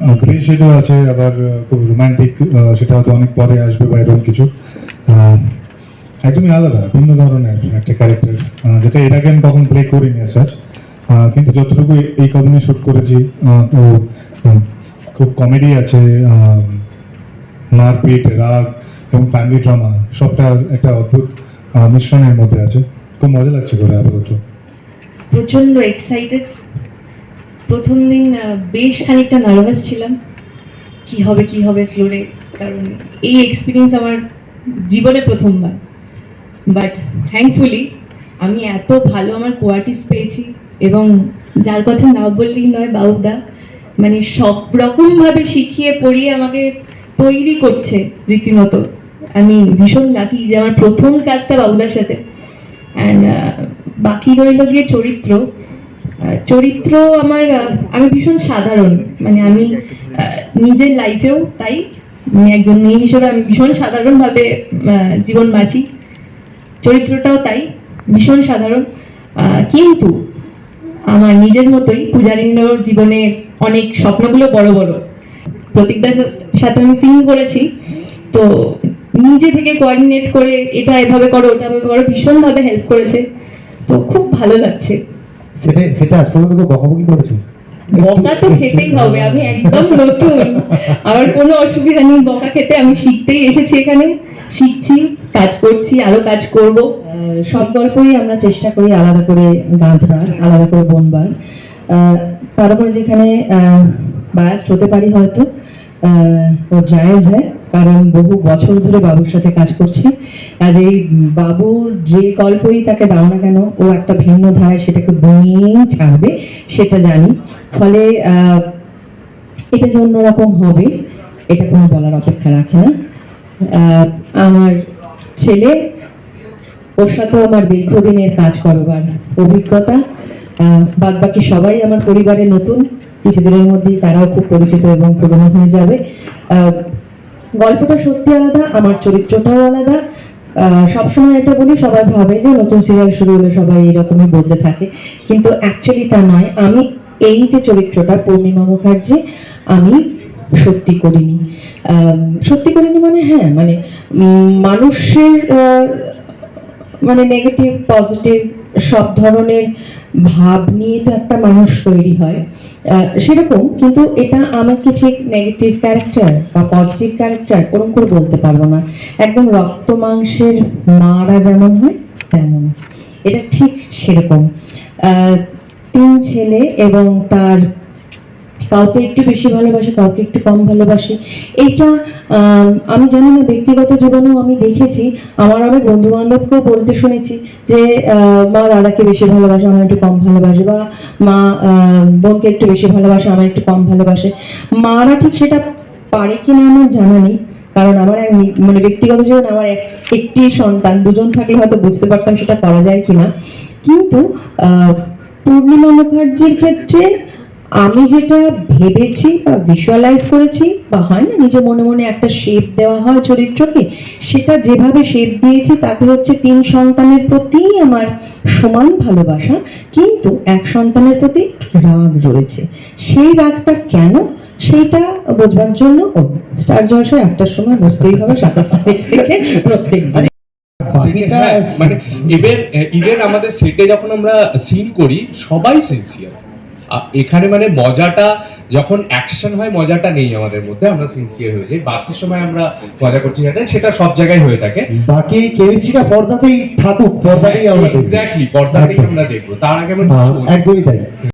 Grey শেডও আছে, আবার খুব রোমান্টিক সেটা হয়তো অনেক পরে আসবে বা এরকম কিছু। একদমই আলাদা, ভিন্ন ধরনের একটা ক্যারেক্টার যেটা এর আগে আমি কখন প্লে করিনি সাচ কিন্তু যতটুকু এই- কদিনে শ্যুট করেছি তো খুব কমেডি আছে মারপিট, রাগ এবং ফ্যামিলি ড্রামা সবটা একটা অদ্ভুত মিশ্রণের মধ্যে আছে। খুব মজা লাগছে করে আপাতত। প্রচণ্ড এক্সাইটেড প্রথম দিন বেশ খানিকটা নার্ভাস ছিলাম। কি হবে কি হবে ফ্লোরে কারণ এই এক্সপিরিয়েন্স আমার জীবনে প্রথমবার। বাট থ্যাঙ্কফুলি আমি এত ভালো আমার কোয়ার্টিস্ট পেয়েছি এবং যার কথা না বললেই নয়, বাউদা মানে সব রকমভাবে শিখিয়ে পড়িয়ে আমাকে তৈরি করছে রীতিমতো। আমি ভীষণ লাকি যে আমার প্রথম কাজটা বাবুদার সাথে। অ্যান্ড বাকি রইল গিয়ে চরিত্র। চরিত্র আমার আমি ভীষণ সাধারণ। মানে আমি নিজের লাইফেও তাই। আমি একজন মেয়ে হিসেবে আমি ভীষণ সাধারণভাবে জীবন বাঁচি। চরিত্রটাও তাই, ভীষণ সাধারণ। কিন্তু আমার নিজের মতোই পূজারিন্দ্র জীবনে অনেক স্বপ্নগুলো বড় বড়। প্রতীকদার সাথে আমি সিং করেছি। তো নিজে থেকে কোঅর্ডিনেট করে এটা এভাবে করো, ওটা এভাবে করো, ভীষণভাবে হেল্প করেছে। তো খুব ভালো লাগছে। সেটা সেটা আজ পর্যন্ত কেউ বকাবকি করেছে? বকা তো খেতেই হবে আমি একদম নতুন। আমার কোনো অসুবিধা নেই বকা খেতে আমি শিখতেই এসেছি এখানে। শিখছি কাজ করছি আরও কাজ করব। সব গল্পই আমরা চেষ্টা করি আলাদা করে গাঁথবার আলাদা করে বনবার। আহ, তার উপরে যেখানে বায়াস্ট হতে পারি হয়তো আহ, ও জায়েজ হ্যাঁ। কারণ বহু বছর ধরে বাবুর সাথে কাজ করছি। আজ এই বাবুর যে গল্পই তাকে দাও না কেন, ও একটা ভিন্ন ধারায় সেটাকে বনিয়েই ছাড়বে, সেটা জানি। ফলে এটা যে অন্যরকম হবে, এটা কোনো বলার অপেক্ষা রাখে না। আমার ছেলে, ওর সাথেও আমার দীর্ঘদিনের কাজ করবার অভিজ্ঞতা। বাদ বাকি সবাই আমার পরিবারে নতুন, কিছুদিনের মধ্যেই তারাও খুব পরিচিত এবং পুরনো হয়ে যাবে। গল্পটা সত্যি আলাদা, আমার চরিত্রটাও আলাদা। সবসময় এটা বলি, সবাই ভাবে যে নতুন সিরিয়াল শুরু হলে সবাই এরকমই বলতে থাকে। কিন্তু অ্যাকচুয়ালি তা নয়, আমি এই যে চরিত্রটা, পূর্ণিমা মুখার্জি, আমি সত্যি করিনি। সত্যি করিনি মানে হ্যাঁ মানে মানুষের মানে নেগেটিভ পজিটিভ সব ধরনের ভাব নিয়ে তো একটা মানুষ তৈরি হয়। সেরকম, কিন্তু এটা আমাকে ঠিক নেগেটিভ ক্যারেক্টার বা পজিটিভ ক্যারেক্টার ওরকম করে বলতে পারব না। একদম রক্ত মাংসের মারা যেমন হয়, তেমন। এটা ঠিক সেরকম। তিন ছেলে এবং তার কাউকে একটু বেশি ভালোবাসে, কাউকে একটু কম ভালোবাসে। এইটা আমি জানি না, ব্যক্তিগত জীবনেও আমি দেখেছি। আমার অনেক বন্ধু বান্ধবকেও বলতে শুনেছি যে মা দাদাকে বেশি ভালোবাসে আমার একটু কম ভালোবাসে, বা মা বোনকে একটু বেশি ভালোবাসে আমার একটু কম ভালোবাসে। মারা ঠিক সেটা পারে কি না আমার জানা নেই, কারণ আমার এক মানে ব্যক্তিগত জীবনে আমার এক, একটি সন্তান, দুজন থাকলে হয়তো বুঝতে পারতাম সেটা করা যায় কিনা। কিন্তু পূর্ণিমা মুখার্জির ক্ষেত্রে আমি যেটা ভেবেছি বা ভিজুয়ালাইজ করেছি বা হয় না নিজে মনে মনে একটা শেপ দেওয়া হয় চরিত্রকে সেটা যেভাবে শেপ দিয়েছি তাতে হচ্ছে তিন সন্তানের প্রতি আমার সমান ভালোবাসা কিন্তু এক সন্তানের প্রতি রাগ রয়েছে। সেই রাগটা কেন? সেইটা বোঝবার জন্য স্টার জলসায় একটার সময় বুঝতেই হবে সাতাশ তারিখ থেকে প্রত্যেক দিন। হ্যাঁ, মানে ইভেন ইভেন আমাদের সেটে যখন আমরা সিন করি সবাই সিনসিয়ার এখানে মানে মজাটা যখন অ্যাকশন হয় মজাটা নেই আমাদের মধ্যে আমরা সিনসিয়ার হয়ে যাই। বাকি সময় আমরা মজা করছি সেটা সেটা সব জায়গায় হয়ে থাকে। বাকি কেমিস্ট্রিটা পর্দাতেই থাকুক পর্দাতেই আমরা। এক্স্যাক্টলি পর্দাতেই আমরা দেখব। তার আগে আমরা হ্যাঁ। একদমই তাই।